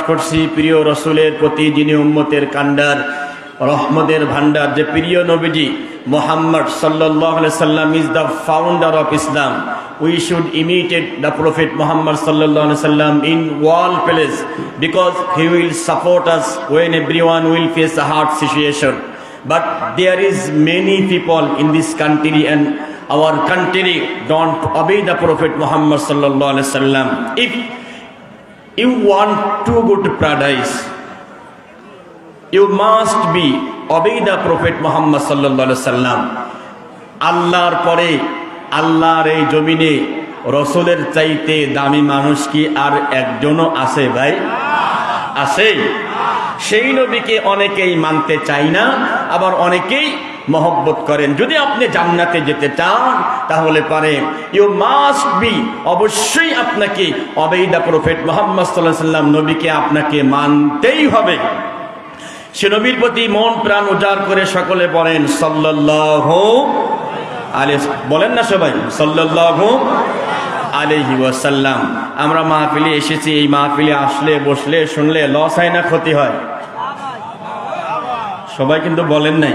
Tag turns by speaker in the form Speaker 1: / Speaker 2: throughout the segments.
Speaker 1: করছি প্রিয় রসুলের প্রতি যিনি উম্মতের কান্ডার রহমদের ভান্ডার যে প্রিয় নবীজি মোহাম্মদ সাল্লাহ সাল্লাম is the founder of Islam we should imitate the prophet Muhammad সাল্লাহ সাল্লাম in whole place because he will support us when everyone will face a hard situation there is many people in this country and our country don't obey the prophet muhammad sallallahu alaihi wasallam if you want to go to paradise you must be obey the prophet muhammad sallallahu alaihi wasallam আল্লাহর পরে আল্লাহর এই জমিনে রসুলের চাইতে দামি মানুষ কি আর একজনও আছে ভাই আছে সেই নবীকে অনেকেই মানতে চাই না আবার অনেকেই মহব্বত করেন। যদি আপনি জান্নাতে যেতে চান, তাহলে পারে ইউ মাস্ট বি অবশ্যই আপনাকে অবেদা প্রফেট মোহাম্মদ সাল্লাহ সাল্লাম নবীকে আপনাকে মানতেই হবে। সে নবীর প্রতি মন প্রাণ উজাড় করে সকলে বলেন সাল্লাহ আলে বলেন না সবাই সাল্লাহ আলহি ওয়াসাল্লাম। আমরা মাহফিলে এসেছি, এই মাহফিলে আসলে, বসলে, শুনলে লস হয় না, ক্ষতি হয়। সবাই কিন্তু বলেন নাই।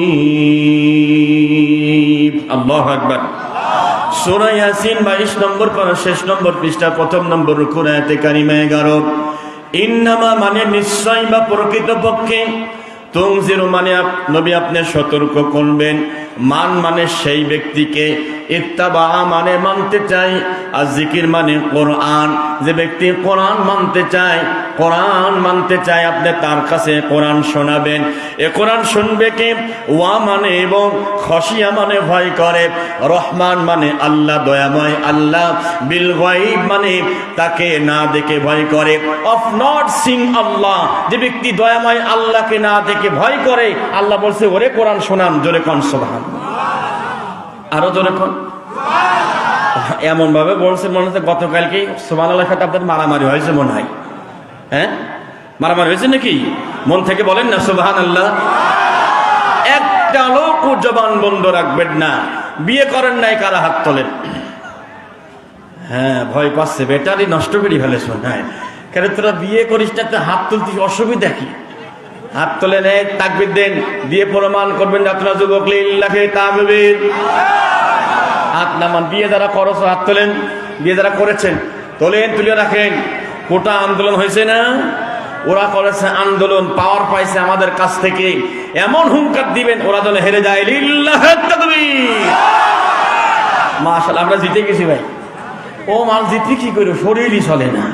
Speaker 1: আল্লাহ আকবার। সুরা ইয়াসিন বাইশ নম্বর পারা শেষ নম্বর পৃষ্ঠা, প্রথম নম্বর রুকুর আয়াতে কারিমা এগারো। ইন্নামা মানে নিশ্চয় বা প্রকৃতপক্ষে তংজিরু মানে নবী আপনি সতর্ক করবেন। মান মানে সেই ব্যক্তিকে। ইত্তাবা মানে মানতে চাই আর জিকির মানে কোরআন। যে ব্যক্তি কোরআন মানতে চায় কোরআন মানতে চায়, আপনি তার কাছে কোরআন শোনাবেন। এ কোরআন শুনবে কে? ওয়া মানে এবং খসিয়া মানে ভয় করে, রহমান মানে আল্লাহ দয়াময় আল্লাহ, বিল মানে তাকে না দেখে ভয় করে। অফ নট সিং আল্লাহ, যে ব্যক্তি দয়াময় আল্লাহকে না দেখে ভয় করে, আল্লাহ বলছে, ওরে কোরআন শোনান, জোরে কন সোহান আরও জোরে কন? এমন ভাবে বলছে মনে হচ্ছে গতকালকে সোমান আল্লাহ সাথে আপনাদের মারামারি হয়েছে মনে হয়। হ্যাঁ? মারামারি হয়েছে নাকি? মন থেকে বলেন না সুবাহান আল্লাহ একটা লোক জবান বন্ধ রাখবেন না। বিয়ে করেন নাই কারা হাত তোলেন? হ্যাঁ ভয় পাচ্ছে বেটারি নষ্ট করে ফেলেছ। হ্যাঁ কেন তোরা বিয়ে করিস না হাত তুলতে অসুবিধা কি? হাত তোলে নেয় তাকবির দেন। দিয়ে প্রমাণ করবেন আপনার যুবক লিল্লাহে তাকবির হাত নামান, বিয়ে যারা করছ, হাত তোলেন। বিয়ে যারা করেছেন, তোলেন, তুলে রাখেন। কোটা আন্দোলন হয়েছে না? ওরা করেছে আন্দোলন পাওয়ার পাইছে আমাদের কাছ থেকে। এমন হুঙ্কার দিবেন, ওরা যেন হেরে যায়। তাকবীর। আমরা জিতে গেছি ভাই। ও মাল জিতলি কি করো শরীরই চলে না।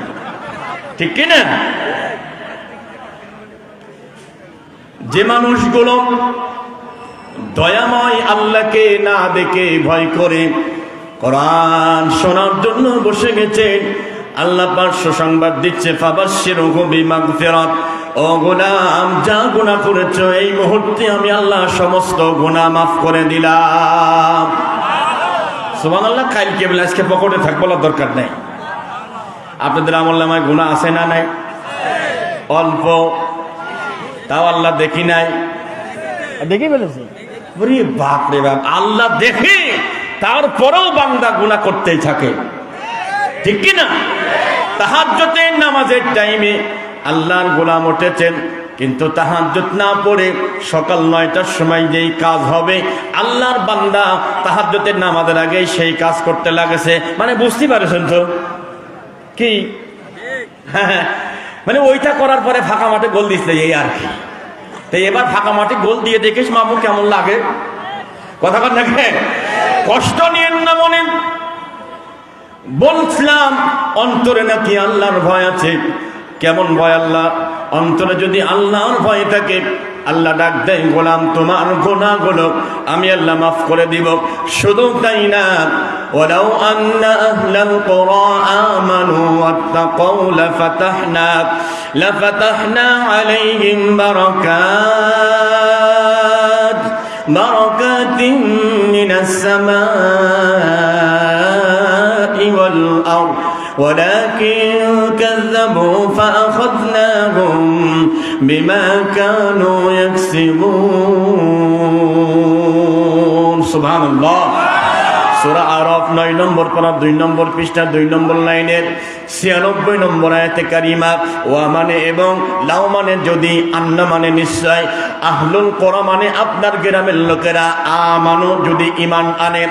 Speaker 1: ঠিক কি না? যে মানুষগুলো দয়াময় আল্লাহকে না দেখে ভয় করে, কোরআন শোনার জন্য বসে গেছেন আল্লাহ পাক সুসংবাদ দিচ্ছে ফাবাশশির হুবি মাগফিরাত ও গোলাম যা গুনাহ করেছ এই মুহূর্তে আমি আল্লাহ সমস্ত গুনাহ মাফ করে দিলাম। সুবহানাল্লাহ কালকে বলে আজকে পকেটে থাক বলার দরকার নেই। আপনাদের আমল নামায় গুণা আছে না নাই? অল্প। তাও আল্লাহ দেখি নাই। দেখি ওরে বাপ রে বাপ আল্লাহ দেখে তারপরেও বান্দা গুণা করতেই থাকে। ঠিক কি না তাহাজ্জতের নামাজের টাইমে আল্লাহর গোলাম উঠেছেন, কিন্তু তাহাজ্জত না পড়ে সকাল নয়টার সময় যেই কাজ হবে, আল্লাহর বান্দা তাহাজ্জতের নামাজের আগে সেই কাজ করতে লাগেছে। মানে বুঝতে পারছেন তো? কি? মানে ওইটা করার পরে ফাঁকা মাঠে গোল দিচ্ছে এই আর কি। তো এবার ফাঁকা মাঠে গোল দিয়ে দেখিস মামু কেমন লাগে? কথা কথা কষ্ট নিয়েন না মনে বলছিলাম অন্তরে নাকি আল্লাহর ভয় আছে কেমন ভয় আল্লাহ অন্তরে যদি আল্লাহর ভয় থাকে আল্লাহ ডাক দেয় গোলাম তোমার গোনা গুলো আমি আল্লাহ মাফ করে দিব শুধু তাই না ولو أن أهل القرى آمنوا واتقوا لفتحنا لفتحنا عليهم بركات بركات من السماء والأرض ولكن كذبوا فأخذناهم بما كانوا يكسبون سبحان الله সুরা আরফ নয় নম্বর পারা দুই নম্বর পৃষ্ঠা দুই নম্বর লাইনের ছিয়ানব্বই নম্বর আয়তে কারিমা ওয়া মানে এবং লাও মানে যদি আন্না মানে নিশ্চয় আহলুল কোরা মানে আপনার গ্রামের লোকেরা আমানু যদি ইমান আনে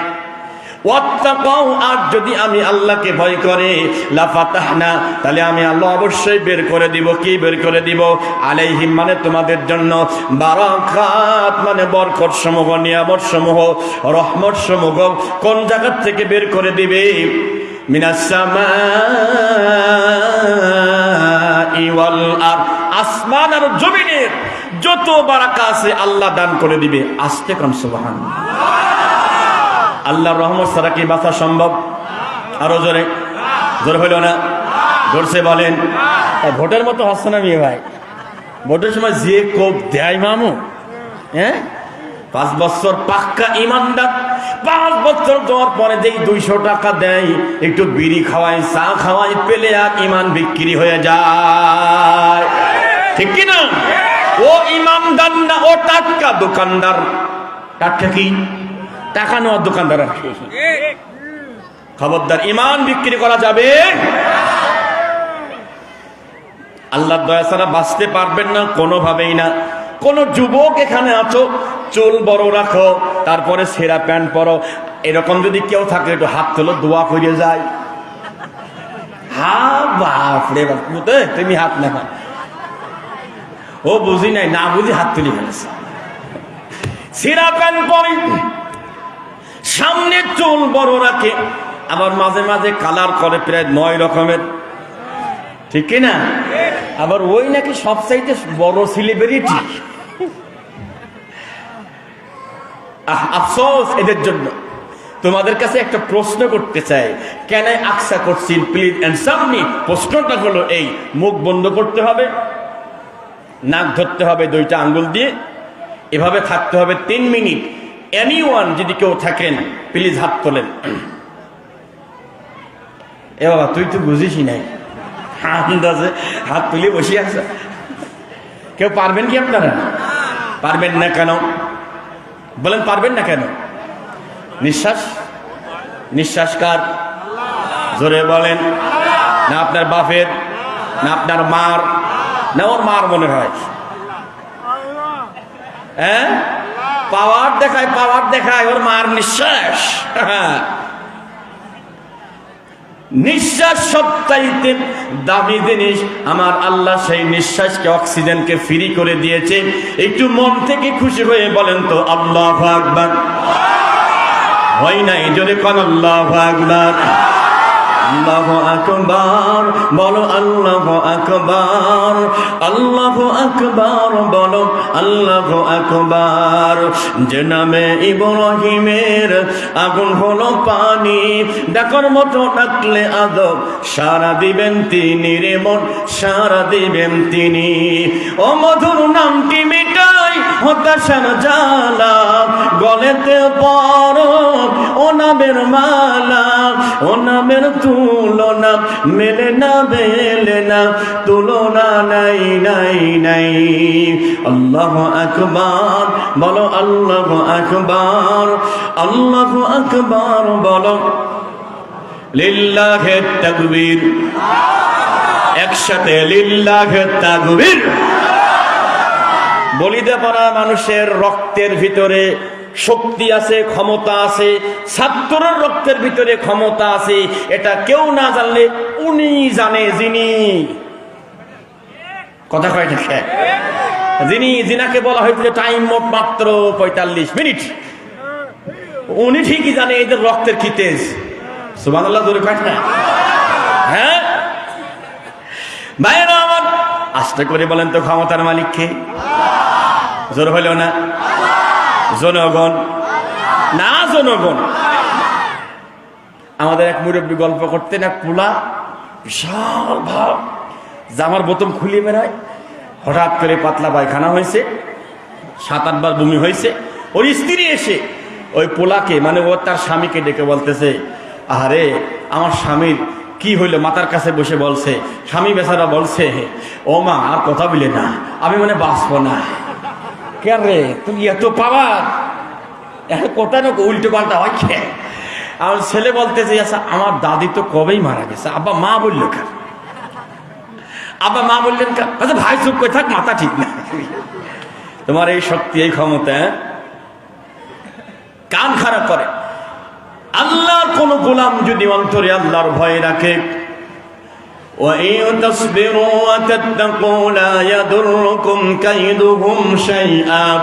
Speaker 1: আর যদি আমি আল্লাহকে ভয় করে, লাফাতাহনা, তাহলে আমি আল্লাহ অবশ্যই বের করে দিব। কি বের করে দিব? আলাইহিম মানে তোমাদের জন্য। বারাকাত মানে বরকত সমূহ নিয়ামত সমূহ রহমত সমূহ কোন জায়গা থেকে বের করে দিবে? মিনাস সামাই ওয়াল আর, আসমান আর জমিনের যত বারাকা আছে আল্লাহ দান করে দিবে। আস্তে কোন, সুবহানাল্লাহ। আল্লাহর রহমত ছাড়া কি বাঁচা সম্ভব? আরও জোরে। জোর হইল না? জোরসে বলেন। ভোটের মতো হচ্ছে না মেয়ে ভাই। ভোটের সময় যে কোপ দেয় মামু হ্যাঁ? পাঁচ বছর পাক্কা ইমানদার। পাঁচ বছর দেওয়ার পরে যেই দুইশো টাকা দেয়, একটু বিড়ি খাওয়াই চা খাওয়াই পেলে আর ইমান বিক্রি হয়ে যায়। ঠিক কি না? ও ইমানদার না, ও টাটকা দোকানদার। টাটকা কি? টাকা নেওয়ার দোকানদার খবরদার ইমান বিক্রি করা যাবে? আল্লাহ দয়া ছাড়া বাঁচতে পারবেন না, কোনোভাবেই না। কোন যুবক এখানে আছো, চুল বড় রাখো, তারপরে সেরা প্যান্ট পরো। এরকম যদি কেউ থাকে, একটু হাত তোলো, দোয়া করে যায় তুমি হাত না ও বুঝি নাই, না বুঝি হাত তুলি ফেলেছে। সিরা প্যান্ট পরে। সামনে চুল বড় রাখে, আবার মাঝে মাঝে কালার করে প্রায় নয় রকমের। ঠিক না? আবার ওই নাকি সবচাইতে বড় সেলিব্রিটি আফসোস এদের জন্য। তোমাদের কাছে একটা প্রশ্ন করতে চাই। কেন আকসা করছেন? Please answer me. প্রশ্নটা হলো এই, মুখ বন্ধ করতে হবে, নাক ধরতে হবে দুইটা আঙ্গুল দিয়ে, এভাবে থাকতে হবে তিন মিনিট। এনি যদি কেউ থাকেন প্লিজ হাত তোলেন। এ বাবা, তুই তো বুঝিসই নাই। আন্দাজে হাত তুলে বসে আছে। কেউ পারবেন কি আপনারা? পারবেন না কেন? বলেন, পারবেন না কেন? নিঃশ্বাস? নিঃশ্বাস কার? জোরে বলেন। না আপনার বাপের, না আপনার মার, না ওর মার মনে হয়। হ্যাঁ? পাওয়ার দেখায় পাওয়ার দেখায়, ওর মার নিঃশ্বাস। নিঃশ্বাস সবচাইতে দামি জিনিস, আমার আল্লাহ সেই নিঃশ্বাসকে, অক্সিজেনকে ফ্রি করে দিয়েছে। একটু মন থেকে খুশি হয়ে বলেন তো, আল্লাহ আকবার। হয় নাই যদি কোন, আল্লাহ আকবার। আল্লাহ আকবার, বলো আল্লাহ আকবার আল্লাহ আকবার, বলো আল্লাহ আকবার। যে নামে ইব্রাহিমের আগুন হলো পানি, ডাকার মতো ডাকলে আদব, সারা দিবেন তিনি রে মন, সারা দিবেন তিনি। ও মধুর নামটি মিটাই হতাশার জ্বালা, গলেতে পর ও নামের মালা, ও নামের তুলনা, মেলে না বেলে না, তুলনা নাই নাই নাই। আল্লাহ আকবার, বলো আল্লাহ আকবার আল্লাহ আকবার, বলো। লিল্লাহে তাকবীর। একসাথে লিল্লাহে তাকবীর। বলিতে পারা মানুষের রক্তের ভিতরে শক্তি আছে, ক্ষমতা আছে, ছাত্রের রক্তের ভিতরে ক্ষমতা আছে, এটা কেউ না জানলে উনি জানে যিনি। কথা কয় দেখে যিনি, যিনাকে বলা হয়েছিল টাইম মোট মাত্র পঁয়তাল্লিশ মিনিট উনি ঠিকই জানে এদের রক্তের কি তেজ। না? হ্যাঁ? আমার আস্তে করে বলেন তো ক্ষমতার মালিককে। জোর হইল না? জনগণ। না, জনগণ। আমাদের এক মুরব্বী গল্প করতেন, এক পোলা, বিশাল ভাব। জামার বোতম খুলিয়ে বেড়ায়, হঠাৎ করে পাতলা পায়খানা হয়েছে, সাত আটবার বমি হয়েছে। ওর স্ত্রী এসে ওই পোলাকে মানে ও তার স্বামীকে ডেকে বলতেছে আরে আমার স্বামীর কি হইল? মাতার কাছে বসে বলছে, স্বামী বেচারা বলছে, ও মা, আর কথা বলে না, আমি মানে বাঁচবো না। কে তুমি এত পাওয়ার কোথায় না উল্টো পাল্টা হয় খেয়ে আমার ছেলে বলতেছে আচ্ছা আমার দাদি তো কবেই মারা গেছে? আব্বা, মা বলল কেন? আব্বা, মা বললেন কেন? আচ্ছা ভাই, চুপ করে থাক, মাথা ঠিক না। তোমার এই শক্তি, এই ক্ষমতা হ্যাঁ? কান খারাপ করে। আল্লাহর কোন গোলাম যদি অন্তরে আল্লাহর ভয় রাখে وإن تصبروا وتتقوا لا يضركم كيدهم شيئا.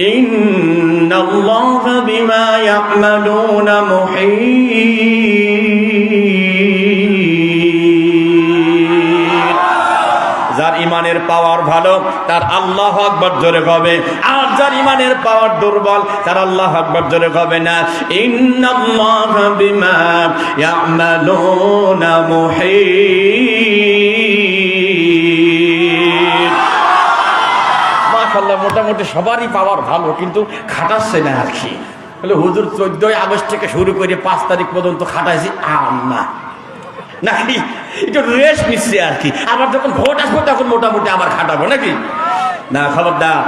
Speaker 1: إن الله بما يعملون محيط. ইমানের পাওয়ার ভালো, তার আল্লাহ আকবর জোরে হবে আর যার ইমানের পাওয়ার দুর্বল, তার আল্লাহ আকবর জোরে হবে না। মোটামুটি সবারই পাওয়ার ভালো, কিন্তু খাটাচ্ছে না আর কি। বলে হুজুর, চোদ্দই আগস্ট থেকে শুরু করে পাঁচ তারিখ পর্যন্ত খাটাইছি আল্লাহ নাকি? একটু রেস্ট নিচ্ছে আর কি। আবার যখন ভোট আসব, তখন মোটামুটি আবার খাটাবো, নাকি? না, খবরদার।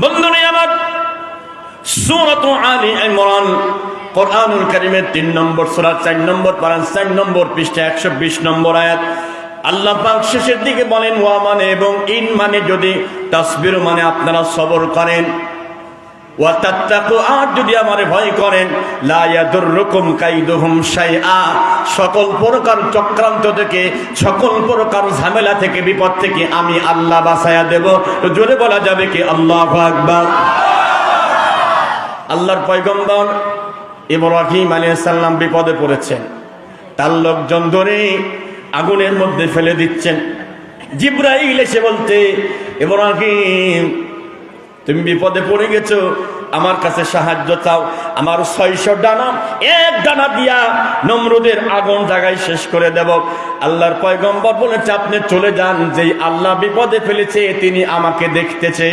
Speaker 1: বন্ধু নেই আমার, সুরত আলী ইমরান, কোরআনুল কারিমের তিন নম্বর সুরা, চার নম্বর পারান চার নম্বর পৃষ্ঠা, একশো বিশ নম্বর আয়াত। আল্লাহ পাক শেষের দিকে বলেন, ওয়া মানে এবং ইন মানে যদি, তাসবির মানে আপনারা সবর করেন। আর যদি ভয় করেন সকল চক্রান্ত থেকে, সকল ঝামেলা থেকে, বিপদ থেকে আমি আল্লাহ বাঁচায়া দেব। জোরে বলা যাবে কি আল্লাহু আকবার? আল্লাহর পয়গম্বর ইব্রাহিম আলাইহিস সালাম বিপদে পড়েছেন। তার লোকজন ধরে আগুনের মধ্যে ফেলে দিচ্ছেন। জিব্রাইল এসে বলতে, ইব্রাহিম তুমি বিপদে পড়ে গেছো, আমার কাছে সাহায্য চাও। আমার ছয়শো ডানা, এক ডানা দিয়া নমরুদের আগুন জায়গায় শেষ করে দেব। আল্লাহর পয়গম্বর বলেছে, আপনি চলে যান, যেই আল্লাহ বিপদে ফেলেছে, তিনি আমাকে দেখতেছে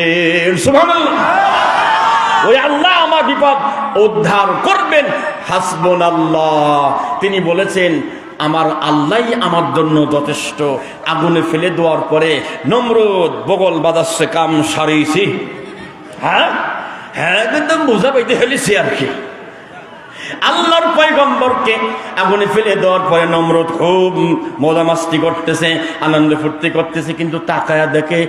Speaker 1: ওই আল্লাহ আমার বিপদ উদ্ধার করবেন। হাসবুন আল্লাহ তিনি বলেছেন, আমার আল্লাহই আমার জন্য যথেষ্ট। আগুনে ফেলে দেওয়ার পরে নমরুদ বগল বাজাচ্ছে কাম সারিয়েছি হ্যাঁ? হ্যাঁ একদম বোঝা পাইতে ফেলেছি আর কি? আল্লাহর পয়গম্বরকে আগুনে ফেলে দেওয়ার পরে নমরুদ খুব মজামাস্তি করতেছে, আনন্দ ফুর্তি করতেছে, কিন্তু তাকায়া দেখে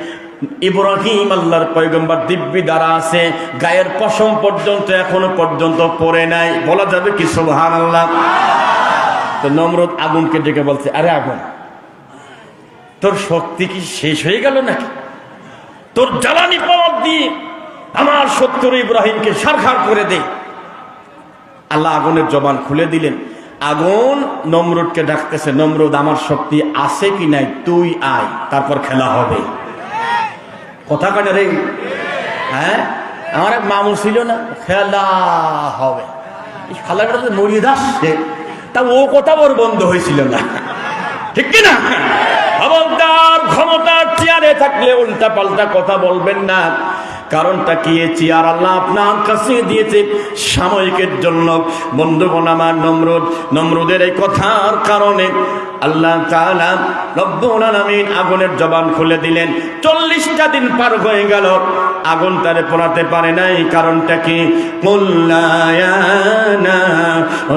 Speaker 1: ইব্রাহিম আল্লাহর পয়গম্বর দিব্যি দ্বারা আছে, গায়ের পশম পর্যন্ত, এখনও পর্যন্ত পড়ে নাই। বলা যাবে কি সুবহান আল্লাহ তো নমরুদ আগুনকে ডেকে বলছে, আরে আগুন, তোর শক্তি কি শেষ হয়ে গেল নাকি? তোর জ্বালানি পাওয়ার দিয়ে আমার সত্তর ইব্রাহিমকে সারখার করে দে। আল্লাহ আগুনের জবান খুলে দিলেন। আগুন নমরুদকে ডাকতেছে, নমরুদ, আমার শক্তি আছে কি নাই? তুই আয়, তারপর খেলা হবে। কথা কানে রে? হ্যাঁ? আমার এক মামু ছিল না, খেলা হবে। খেলাটা তো মরিয়ে দাসছে তা ও কথা ওর বন্ধ হয়েছিল না। ঠিক কিনা ক্ষমতার চেয়ারে থাকলে উল্টা পাল্টা কথা বলবেন না। কারণটা কি চেয়ার? আল্লাহ আপনার কাছে দিয়েছে সাময়িকের জন্য। বন্ধুগণ আমার, নমরুদ, নমরুদের এই কথার কারণে আল্লাহ রব্বুল আলামিন আগুনের জবান খুলে দিলেন। চল্লিশটা দিন পার হয়ে গেল। আগুন তারে পোড়াতে পারে নাই, কারণটা কি?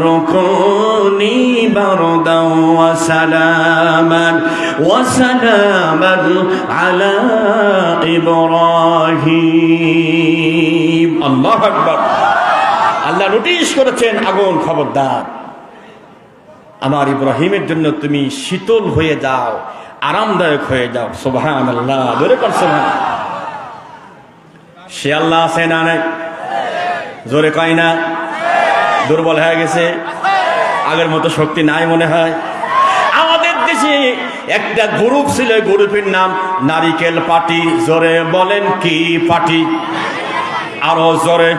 Speaker 1: রুকুনি বারদাও সালামান। সালামান আলা ইব্রাহিম আল্লাহু আকবার। আল্লাহ নোটিশ করেছেন, আগুন, খবরদার। আমার ইব্রাহিমের জন্য তুমি শীতল হয়ে যাও, আরামদায়ক হয়ে যাও। সোভান আল্লাহ ধরে কর সোভান সে আল্লাহ আছে না নাই? জোরে কয় না। দুর্বল হয়ে গেছে। আগের মতো শক্তি নাই মনে হয়। আমাদের দেশে একটা গ্রুপ ছিল গ্রুপের নাম নারিকেল পার্টি জোরে বলেন কি পার্টি আরও জোরে।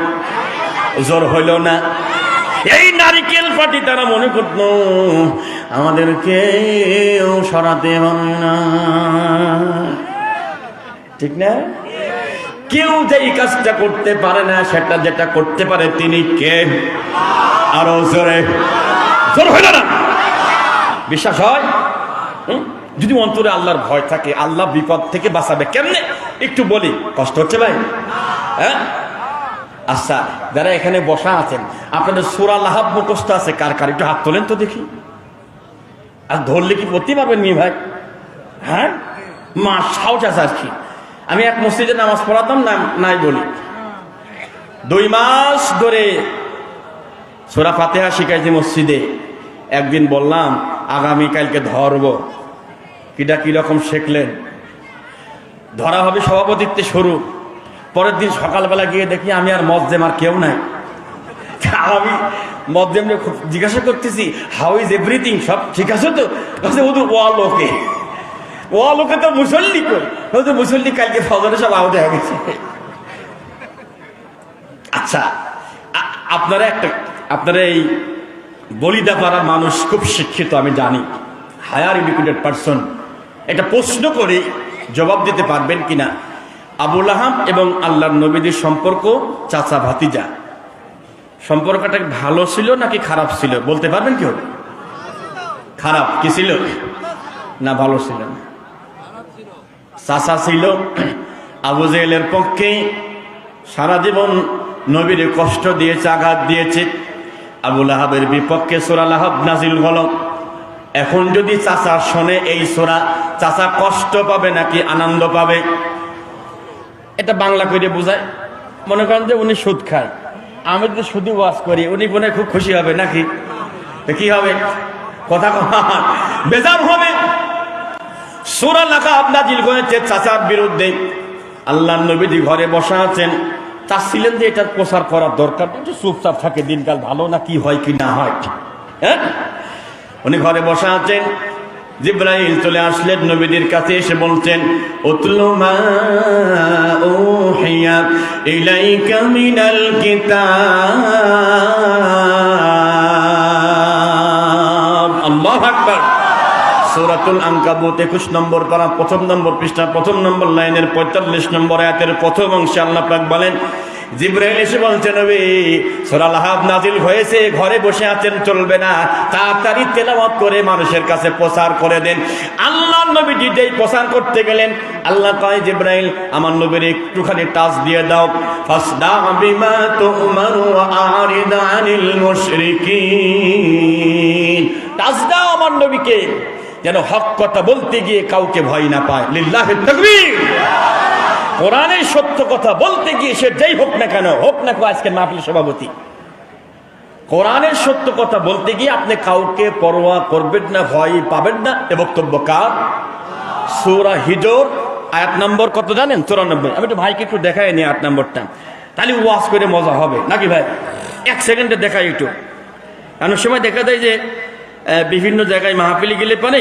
Speaker 1: জোর হইল না। এই নারিকেল পার্টি তারা মনে করত, আমাদেরকে সরাতে পারে না। ঠিক না? কেউ যে এই কাজটা করতে পারে না, সেটা যেটা করতে পারে তিনি কে? আরও জোরে। জোর হইল না। বিশ্বাস হয়? যদি অন্তরে আল্লাহর ভয় থাকে, আল্লাহ বিপদ থেকে বাঁচাবে, কেমনে? একটু বলি, কষ্ট হচ্ছে ভাই? হ্যাঁ? আচ্ছা যারা এখানে বসা আছেন, আপনাদের সুরা লাহাব মুখস্থ আছে, কার কার? একটু হাত তোলেন তো দেখি। আর ধরলে কি পড়তে পারবেন মি ভাই? হ্যাঁ? মা, সাহস আছে আর কি। আমি এক মসজিদে নামাজ পড়াতাম, না, নাই বলি। দুই মাস ধরে সোরা ফাতেহা শিখাইছি মসজিদে। একদিন বললাম, আগামীকালকে ধরব। কিটা কীরকম শিখলেন? ধরা হবে সভাপতিত্বে শুরু। পরের দিন সকালবেলা গিয়ে দেখি আমি আর মজ্জেম আর কেউ নাই। আমি মজ্জেমকে খুব জিজ্ঞাসা করতেছি হাউ ইজ এভরিথিং সব ঠিক আছে তো? বলছে, ও তো ও লোকে ও লোকে তো মুসল্লি কই? মুসল্লি কালকে ফজরে সব আহত হয়ে গেছে। আচ্ছা আপনারা একটা আপনারা এই বলিদা পাড়ার মানুষ খুব শিক্ষিত আমি জানি। হায়ার এডুকেটেড পারসন এটা প্রশ্ন করে জবাব দিতে পারবেন কিনা? আবুল আহাম এবং আল্লাহর নবীদের সম্পর্ক চাচা ভাতিজা। সম্পর্কটা ভালো ছিল নাকি খারাপ ছিল? বলতে পারবেন কি হবে খারাপ। কি ছিল? না, ভালো ছিল না। চাচা ছিল আবু জেলের পক্ষে সারা জীবন নবীর কষ্ট দিয়েছে, আঘাত দিয়েছে। আবুল আহাবের বিপক্ষে সোরা আহাব নাজিল হল। এখন যদি চাচা শোনে এই সোরা, চাচা কষ্ট পাবে নাকি আনন্দ পাবে? এটা বাংলা করে বোঝায়। মনে করেন যে উনি সুদ খায়। আমি যদি শুধু ওয়াজ করি, উনি মনে খুব খুশি হবে নাকি? কি হবে? কথা বেজার হবে। সুরা লেখা আপনাজিল করেছে চাচার বিরুদ্ধে। আল্লাহ নবীজি ঘরে বসা আছেন। চাচ্ছিলেন যে এটার প্রচার করার দরকার। চুপচাপ থাকে, দিনকাল ভালো না কি হয় কি না হয়। হ্যাঁ? উনি ঘরে বসা আছেন। জিব্রাইল চলে আসলেন, নবীদের কাছে এসে বলছেন, উতলু মা উহিয়া ইলাইকা মিনাল কিতাব। আল্লাহু আকবার। সূরাতুল আনকাবুত 21 নম্বর পারা, প্রথম নম্বর পৃষ্ঠা, প্রথম নম্বর লাইনের 45 নম্বর আয়াতের প্রথম অংশে আল্লাহ বলেন জিব্রাইল এসে বলছেন, নবী, সূরা লাহাব নাজিল হয়েছে, ঘরে বসে আছেন, চলবে না। তাড়াতাড়ি তেলাওয়াত করে মানুষের কাছে প্রচার করে দেন। আল্লাহ নবী যেই প্রচার করতে গেলেন, আল্লাহ কয়, জিব্রাইল, আমার নবীর একটুখানি টাচ দিয়ে দাও। ফাসদা বিমা তুমার আরিদ আনিল মুশরিকিন। টাচ দাও আমার নবীকে। যেন হক কথা বলতে গিয়ে কাউকে ভয় না পায়। লিল্লাহে তাকবীর। কোরআনের সত্য কথা বলতে গিয়ে সে যেই হোক না কেন, হোক না কেউ আজকে মাহফিল সভাপতি। কোরআনের সত্য কথা বলতে গিয়ে আপনি কাউকে পরোয়া করবেন না, ভয় পাবেন না। এ বক্তব্য কার? সূরা হিজর, আয়াত নম্বর কত জানেন? চুরানব্বই। আমি একটু ভাইকে একটু দেখাই নি আট নম্বরটা। তাহলে ওয়াজ করে মজা হবে। নাকি ভাই? এক সেকেন্ডে দেখাই একটু। অনেক সময় দেখা যায় যে বিভিন্ন জায়গায় মাহফিলি গেলে পারে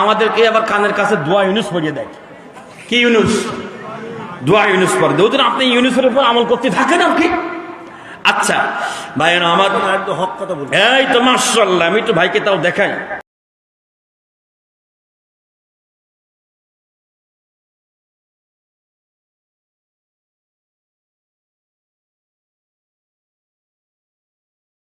Speaker 1: আমাদেরকে আবার কানের কাছে দোয়া ইউনুস পড়িয়ে দেয়। কি ইউনুস? দোয়া ইউনুস পড়ে। দেয় ওদের আপনি ইউনুসের উপর আমল করতে থাকেন আপনি আচ্ছা ভাই আমার
Speaker 2: হক কথা বলি
Speaker 1: এই তো মাসাল্লাহ আমি তো ভাইকে তাও দেখাই।